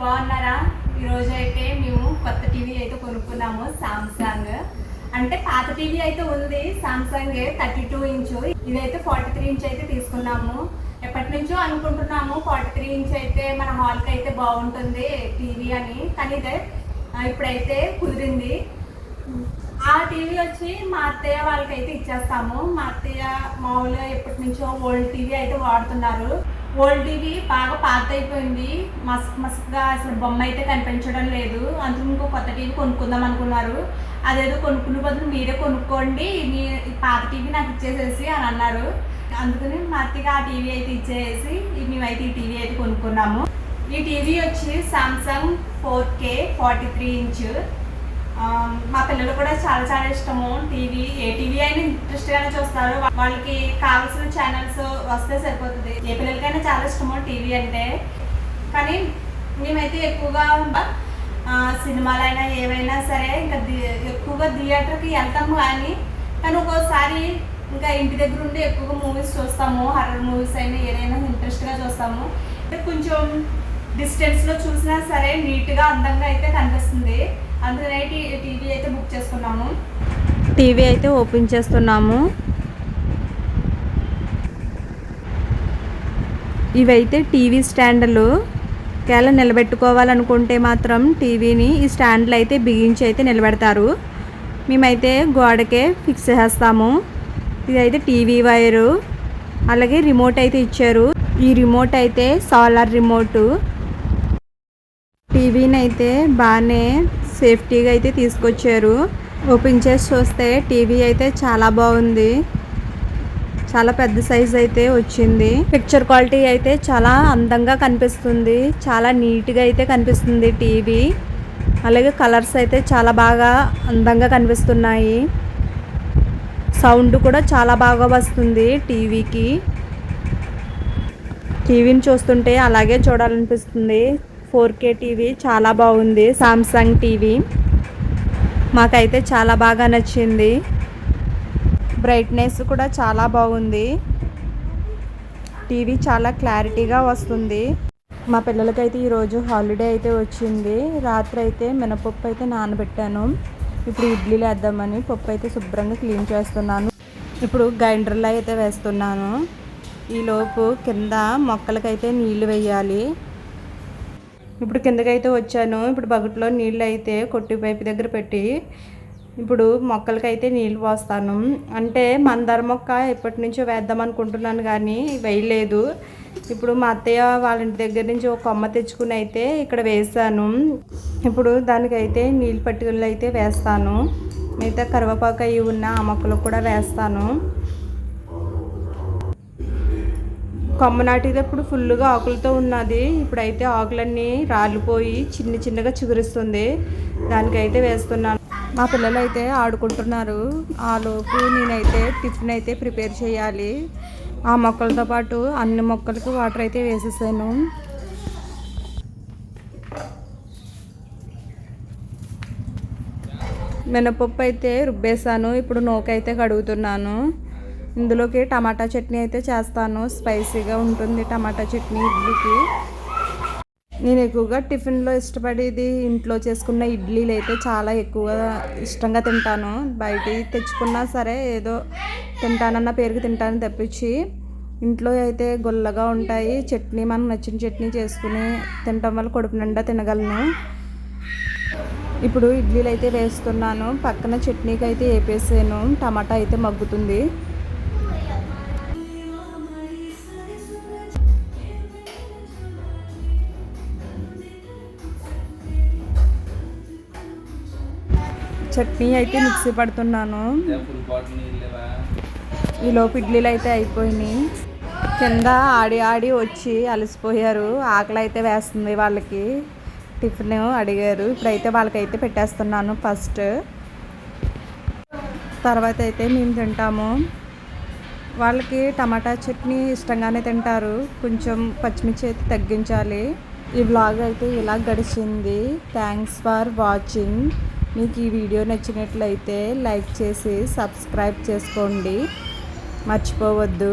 బాగున్నారా? ఈరోజు అయితే మేము కొత్త టీవీ అయితే కొనుక్కున్నాము సామ్సంగ్ అంటే పాత టీవీ అయితే ఉంది సామ్సంగ్ థర్టీ టూ ఇంచు. ఇదైతే ఫార్టీ త్రీ ఇంచ్ అయితే తీసుకున్నాము. ఎప్పటి నుంచో అనుకుంటున్నాము ఫార్టీ త్రీ ఇంచ్ అయితే మన హాల్కి అయితే బాగుంటుంది టీవీ అని. కానీ ఇదే ఇప్పుడైతే కుదిరింది. ఆ టీవీ వచ్చి మా అత్తయ్య వాళ్ళకైతే ఇచ్చేస్తాము. మా అత్తయ్య మామూలుగా ఎప్పటి నుంచో ఓల్డ్ టీవీ అయితే వాడుతున్నారు. ఓల్డ్ టీవీ బాగా పాత అయిపోయింది మస్క్ మస్క్గా అసలు బొమ్మ అయితే కనిపించడం లేదు. అందుకు ఇంకో కొత్త టీవీ కొనుక్కుందాం అనుకున్నారు. అదేదో కొనుక్కునే బదులు మీరే కొనుక్కోండి. మీ పాత టీవీ నాకు ఇచ్చేసేసి అని అన్నారు. అందుకని మత్తిగా ఆ టీవీ అయితే ఇచ్చేసి మేమైతే ఈ టీవీ అయితే కొనుక్కున్నాము. ఈ టీవీ వచ్చి Samsung four K forty three inch మా పిల్లలు కూడా చాలా చాలా ఇష్టము. టీవీ ఏ టీవీ అయినా ఇంట్రెస్ట్ గానే చూస్తారు వాళ్ళకి కావాల్సిన ఛానల్స్ వస్తే సరిపోతుంది. ఏ పిల్లలకైనా చాలా ఇష్టము టీవీ అంటే. కానీ మేమైతే ఎక్కువగా సినిమాలైనా ఏవైనా సరే ఇంకా ఎక్కువగా థియేటర్కి వెళ్తాము కానీ కానీ ఒక్కోసారి ఇంకా ఇంటి దగ్గర ఉండి ఎక్కువగా మూవీస్ చూస్తాము. హర్రర్ మూవీస్ అయినా ఏదైనా ఇంట్రెస్ట్గా చూస్తాము. కొంచెం డిస్టెన్స్లో చూసినా సరే నీట్గా అందంగా అయితే కనిపిస్తుంది. అందుకనే టీవీ అయితే బుక్ చేసుకున్నాము. టీవీ అయితే ఓపెన్ చేస్తున్నాము. ఇవైతే టీవీ స్టాండ్లు. ఒకవేళ నిలబెట్టుకోవాలనుకుంటే మాత్రం టీవీని ఈ స్టాండ్లు అయితే బిగించి అయితే నిలబెడతారు. మేమైతే గోడకే ఫిక్స్ చేస్తాము. ఇదైతే టీవీ వైరు. అలాగే రిమోట్ అయితే ఇచ్చారు. ఈ రిమోట్ అయితే సోలార్ రిమోటు. టీవీని అయితే బాగానే సేఫ్టీగా అయితే తీసుకొచ్చారు. ఓపెన్ చేసి చూస్తే టీవీ అయితే చాలా బాగుంది. చాలా పెద్ద సైజ్ అయితే వచ్చింది. పిక్చర్ క్వాలిటీ అయితే చాలా అందంగా కనిపిస్తుంది. చాలా నీట్గా అయితే కనిపిస్తుంది టీవీ. అలాగే కలర్స్ అయితే చాలా బాగా అందంగా కనిపిస్తున్నాయి. సౌండ్ కూడా చాలా బాగా వస్తుంది టీవీకి. టీవీని చూస్తుంటే అలాగే చూడాలనిపిస్తుంది. ఫోర్ కే టీవీ చాలా బాగుంది. సామ్సంగ్ టీవీ మాకైతే చాలా బాగా నచ్చింది. బ్రైట్నెస్ కూడా చాలా బాగుంది. టీవీ చాలా క్లారిటీగా వస్తుంది. మా పిల్లలకైతే ఈరోజు హాలిడే అయితే వచ్చింది. రాత్రి అయితే మినపప్పు అయితే నానబెట్టాను. ఇప్పుడు ఇడ్లీలు వేద్దామని పప్పు అయితే శుభ్రంగా క్లీన్ చేస్తున్నాను. ఇప్పుడు గ్రైండర్లో అయితే వేస్తున్నాను. ఈలోపు కింద మొక్కలకైతే నీళ్ళు వేయాలి. ఇప్పుడు కిందకైతే వచ్చాను. ఇప్పుడు బకెట్లో నీళ్ళు అయితే కొట్టి పైపు దగ్గర పెట్టి ఇప్పుడు మొక్కలకైతే నీళ్ళు పోస్తాను. అంటే మందార మొక్క ఎప్పటి నుంచో వేద్దాం అనుకుంటున్నాను కానీ వేయలేదు. ఇప్పుడు మా అత్తయ్య వాళ్ళ ఇంటి దగ్గర నుంచి ఒక కొమ్మ తెచ్చుకుని అయితే ఇక్కడ వేసాను ఇప్పుడు దానికైతే నీళ్ళు పట్టుకుని అయితే వేస్తాను. మిగతా కరివేపాకు అవి ఉన్న ఆ మొక్కలకు కూడా వేస్తాను. కొమ్మ నాటేటప్పుడు ఫుల్గా ఆకులతో ఉన్నది. ఇప్పుడైతే ఆకులన్నీ రాలిపోయి చిన్న చిన్నగా చిగురిస్తుంది. దానికైతే వేస్తున్నాను. మా పిల్లలు అయితే ఆడుకుంటున్నారు. ఆ లోపు నేనైతే టిఫిన్ అయితే ప్రిపేర్ చేయాలి. ఆ మొక్కలతో పాటు అన్ని మొక్కలకు వాటర్ అయితే వేసేసాను. మినపప్పు అయితే రుబ్బేసాను. ఇప్పుడు నోకైతే కడుగుతున్నాను. ఇందులోకి టమాటా చట్నీ అయితే చేస్తాను. స్పైసీగా ఉంటుంది టమాటా చట్నీ ఇడ్లీకి. నేను ఎక్కువగా టిఫిన్లో ఇష్టపడేది ఇంట్లో చేసుకున్న ఇడ్లీలు అయితే చాలా ఎక్కువగా ఇష్టంగా తింటాను. బయట తెచ్చుకున్నా సరే ఏదో తింటానన్న పేరుకి తింటాను తప్పించి ఇంట్లో అయితే గొల్లగా ఉంటాయి. చట్నీ మనకు నచ్చిన చట్నీ చేసుకుని తినటం వల్ల కడుపు నిండా తినగలను. ఇప్పుడు ఇడ్లీలు అయితే వేస్తున్నాను. పక్కన చట్నీకి అయితే వేపేసాను. టమాటా అయితే మగ్గుతుంది. చట్నీ అయితే మిక్సీ పడుతున్నాను. ఫుల్ ఈ లోపు ఇడ్లీలు అయితే అయిపోయినాయి. కింద ఆడి ఆడి వచ్చి అలసిపోయారు. ఆకలి అయితే వేస్తుంది వాళ్ళకి. టిఫిన్ అడిగారు. ఇప్పుడైతే వాళ్ళకైతే పెట్టేస్తున్నాను ఫస్ట్. తర్వాత అయితే మేము తింటాము. వాళ్ళకి టమాటా చట్నీ ఇష్టంగానే తింటారు. కొంచెం పచ్చిమిర్చి అయితే తగ్గించాలి. ఈ బ్లాగ్ అయితే ఇలా గడిచింది. థ్యాంక్స్ ఫర్ వాచింగ్ మీకు ఈ వీడియో నచ్చినట్లయితే లైక్ చేసి సబ్స్క్రైబ్ చేసుకోండి. మర్చిపోవద్దు.